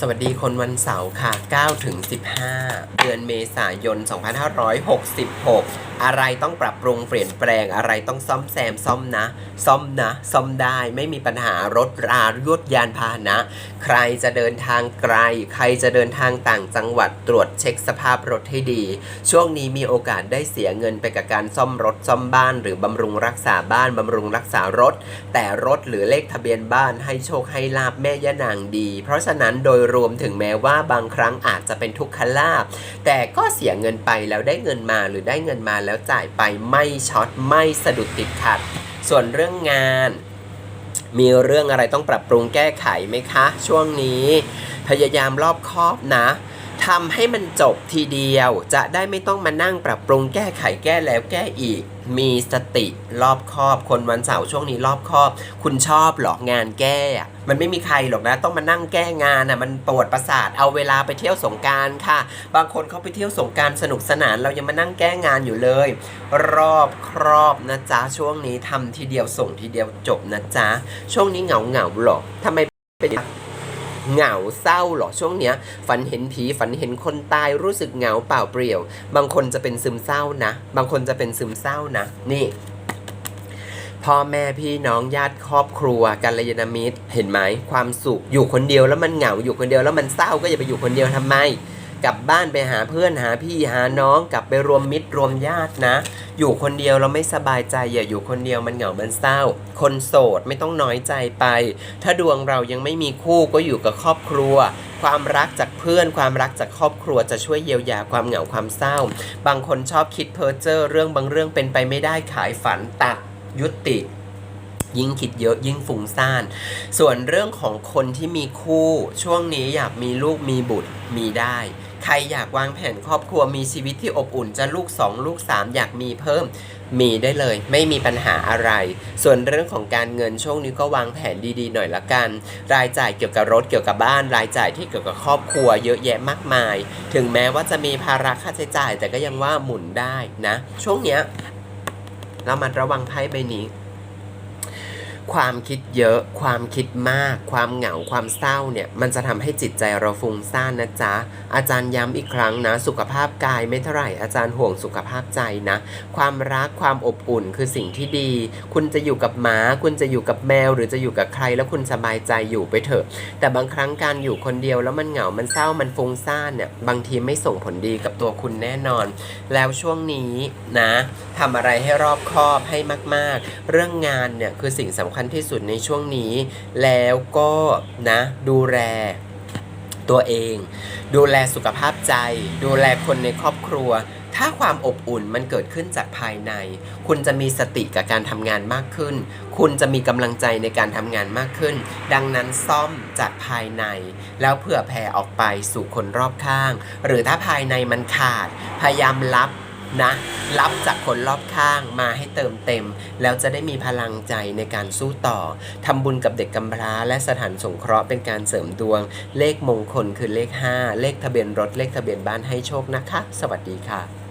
สวัสดีคนวันเสาร์ค่ะ9ถึง15 เดือนเมษายน 2566 อะไรต้องปรับปรุงเปลี่ยนแปลงอะไรต้องซ่อมแซมซ่อมนะ ซ่อมนะ ซ่อมได้ไม่มีปัญหารถรายวดยานพาหนะ ใครจะเดินทางไกล ใครจะเดินทางต่างจังหวัดตรวจเช็คสภาพรถให้ดี ช่วงนี้มีโอกาสได้เสียเงินไปกับการซ่อมรถซ่อมบ้าน หรือบำรุงรักษาบ้านบำรุงรักษารถ แต่รถหรือเลขทะเบียนบ้านให้โชคให้ลาบแม่ย่านางดี เพราะฉะนั้นโดยรวมถึงแม้ว่าบางครั้งอาจจะเป็นทุกขลาบแต่ก็เสียเงินไปแล้วได้เงินมาหรือได้เงินมาแล้วจ่ายไปไม่ช็อตไม่สะดุดติดขัด ส่วนเรื่องงาน มีเรื่องอะไรต้องปรับปรุงแก้ไขไหมคะ ช่วงนี้ พยายามรอบคอบนะ ทำให้มันจบทีเดียว จะได้ไม่ต้องมานั่งปรับปรุงแก้ไขแก้แล้วแก้อีก มีสติรอบคอบคนวันเสาร์ช่วงนี้รอบคอบ คุณชอบหรองานแก้ มันไม่มีใครหรอกนะ ต้องมานั่งแก้งานอะมันปวดประสาทเอาเวลาไปเที่ยวสงการค่ะ บางคนเขาไปเที่ยวสงการสนุกสนานเรายังมานั่งแก้งานอยู่เลย รอบครอบนะจ๊ะช่วงนี้ทำทีเดียวส่งทีเดียวจบนะจ๊ะช่วงนี้เหงาเหงาหรอทำไมเป็น เหงาเศร้าเหรอช่วงเนี้ย ฝันเห็นผีฝันเห็นคนตายรู้สึกเหงาเปล่าเปลี่ยว บางคนจะเป็นซึมเศร้านะ บางคนจะเป็นซึมเศร้านะ นี่พ่อแม่พี่น้องญาติครอบครัวกัลยาณมิตร เห็นไหมความสุขอยู่คนเดียวแล้วมันเหงาอยู่คนเดียวแล้วมันเศร้าก็อย่าไปอยู่คนเดียวทำไม กลับบ้านไปหาเพื่อนหาพี่หาน้องกลับไปรวมมิตรรวมญาตินะ อยู่คนเดียวเราไม่สบายใจอย่าอยู่คนเดียวมันเหงามันเศร้า คนโสดไม่ต้องน้อยใจไป ถ้าดวงเรายังไม่มีคู่ก็อยู่กับครอบครัว ความรักจากเพื่อนความรักจากครอบครัวจะช่วยเยียวยาความเหงาความเศร้า บางคนชอบคิดเพ้อเจ้อเรื่องบางเรื่องเป็นไปไม่ได้ขายฝันตัดยุติยิ่งคิดเยอะยิ่งฟุ้งซ่าน ส่วนเรื่องของคนที่มีคู่ ช่วงนี้อยากมีลูกมีบุตรมีได้ ใครอยากวางแผนครอบครัวมีชีวิตที่อบอุ่นจะลูก 2 ลูก 3 อยากมีเพิ่ม มีได้เลย ไม่มีปัญหาอะไร ส่วนเรื่องของการเงินช่วงนี้ก็วางแผนดีๆ หน่อยละกัน รายจ่ายเกี่ยวกับรถเกี่ยวกับบ้าน รายจ่ายที่เกี่ยวกับครอบครัว เยอะแยะมากมาย ถึงแม้ว่าจะมีภาระค่าใช้จ่าย แต่ก็ยังว่าหมุนได้นะ ช่วงเนี้ยเรามาระวังไพ่ใบนี้ ความคิดเยอะ ความคิดมาก ความเหงา ความเศร้าเนี่ย มันจะทำให้จิตใจเราฟุ้งซ่านนะจ๊ะ อาจารย์ย้ำอีกครั้งนะ สุขภาพกายไม่เท่าไหร่ อาจารย์ห่วงสุขภาพใจนะ ความรัก ความอบอุ่นคือสิ่งที่ดี คุณจะอยู่กับหมา คุณจะอยู่กับแมว หรือจะอยู่กับใคร แล้วคุณสบายใจอยู่ไปเถอะ แต่บางครั้งการอยู่คนเดียวแล้วมันเหงา มันเศร้า มันฟุ้งซ่านเนี่ย บางทีไม่ส่งผลดีกับตัวคุณแน่นอน แล้วช่วงนี้นะทำอะไรให้รอบคอบให้มาก ๆ เรื่องงานเนี่ยคือสิ่งสำคัญที่สุดในช่วงนี้ แล้วก็นะดูแลตัวเอง ดูแลสุขภาพใจ ดูแลคนในครอบครัว ถ้าความอบอุ่นมันเกิดขึ้นจากภายใน คุณจะมีสติกับการทำงานมากขึ้น คุณจะมีกำลังใจในการทำงานมากขึ้น ดังนั้นซ่อมจากภายใน แล้วเผื่อแผ่ออกไปสู่คนรอบข้าง หรือถ้าภายในมันขาด พยายามรับ นะรับจากคนรอบข้างมาให้เติมเต็ม แล้วจะได้มีพลังใจในการสู้ต่อทำบุญกับเด็กกำพร้า และสถานสงเคราะห์เป็นการเสริมดวง เลขมงคลคือเลข 5 เลขทะเบียนรถเลขทะเบียนบ้านให้โชคนะคะ สวัสดีค่ะ